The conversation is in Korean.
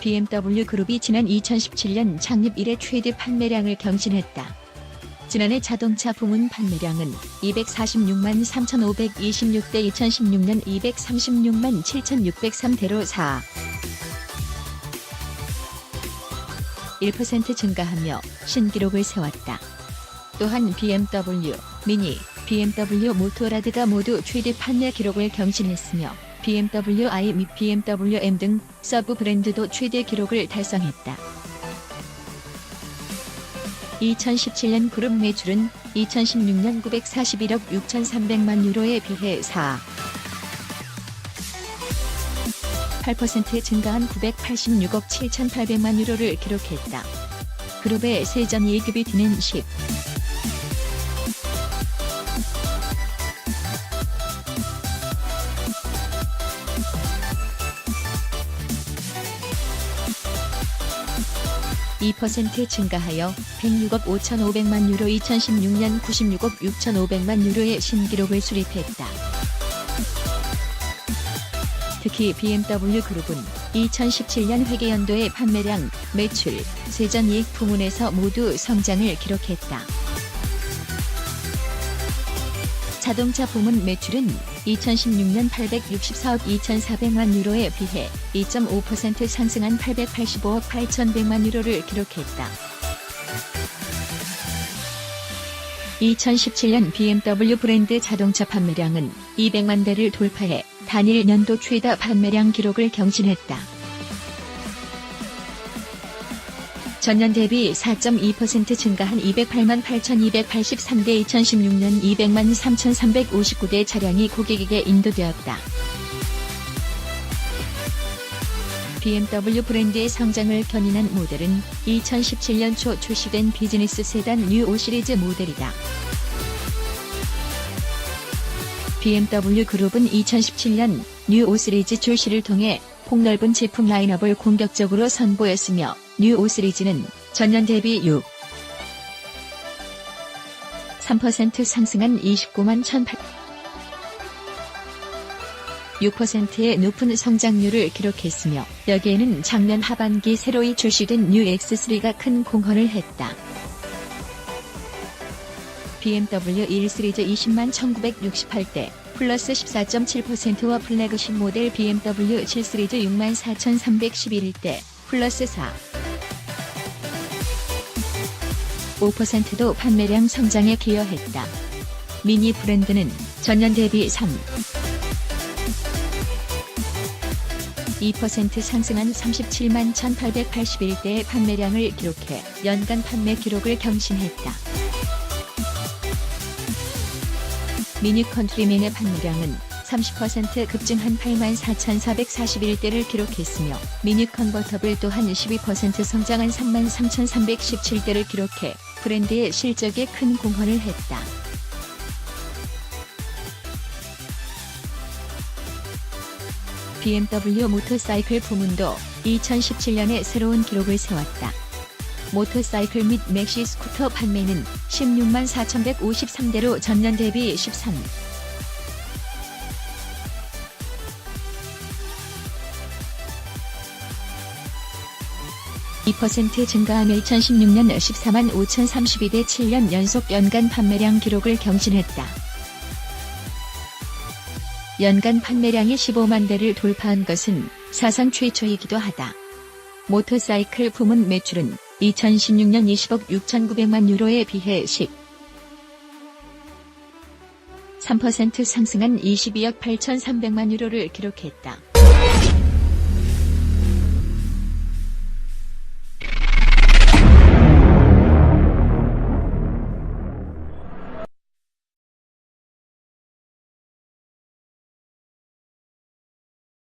BMW 그룹이 지난 2017년 창립 이래 최대 판매량을 경신했다. 지난해 자동차 부문 판매량은 246만 3,526대 2016년 236만 7,603대로 4. 1% 증가하며 신기록을 세웠다. 또한 BMW, 미니, BMW 모토라드가 모두 최대 판매 기록을 경신했으며 BMW i 및 BMW M 등 서브 브랜드도 최대 기록을 달성했다. 2017년 그룹 매출은 2016년 941억 6,300만 유로에 비해 4. 8% 증가한 986억 7,800만 유로를 기록했다. 그룹의 세전 예급이디는 10. 2% 증가하여 106억 5,500만 유로 2016년 96억 6,500만 유로의 신기록을 수립했다. 특히 BMW 그룹은 2017년 회계연도의 판매량, 매출, 세전 이익 부문에서 모두 성장을 기록했다. 자동차 부문 매출은 2016년 864억 2,400만 유로에 비해 2.5% 상승한 885억 8,100만 유로를 기록했다. 2017년 BMW 브랜드 자동차 판매량은 200만 대를 돌파해 단일 연도 최다 판매량 기록을 경신했다. 전년 대비 4.2% 증가한 208만 8,283대 2016년 200만 3,359대 차량이 고객에게 인도되었다. BMW 브랜드의 성장을 견인한 모델은 2017년 초 출시된 비즈니스 세단 뉴 5 시리즈 모델이다. BMW 그룹은 2017년 뉴 5 시리즈 출시를 통해 폭넓은 제품 라인업을 공격적으로 선보였으며 뉴5 시리즈는 전년 대비 6. 3% 상승한 29만 1,800 6%의 높은 성장률을 기록했으며 여기에는 작년 하반기 새로이 출시된 뉴 X3가 큰 공헌을 했다. BMW 1 시리즈 20만 1968대 플러스 14.7%와 플래그십 모델 BMW 7 시리즈 6만 4311대 플러스 4. 5%도 판매량 성장에 기여했다. 미니 브랜드는 전년 대비 3. 2% 상승한 37만 1881대의 판매량을 기록해 연간 판매 기록을 경신했다. 미니 컨트리맨의 판매량은 30% 급증한 8만 4,441대를 기록했으며 미니 컨버터블 또한 12% 성장한 3만 3,317대를 기록해 브랜드의 실적에 큰 공헌을 했다. BMW 모터사이클 부문도 2017년에 새로운 기록을 세웠다. 모터사이클 및 맥시 스쿠터 판매는 16만 4,153대로 전년 대비 13. 2% 증가하며 2016년 14만 5,032대 7년 연속 연간 판매량 기록을 경신했다. 연간 판매량이 15만 대를 돌파한 것은 사상 최초이기도 하다. 모터사이클 부문 매출은 2016년 20억 6,900만 유로에 비해 10. 3% 상승한 22억 8,300만 유로를 기록했다.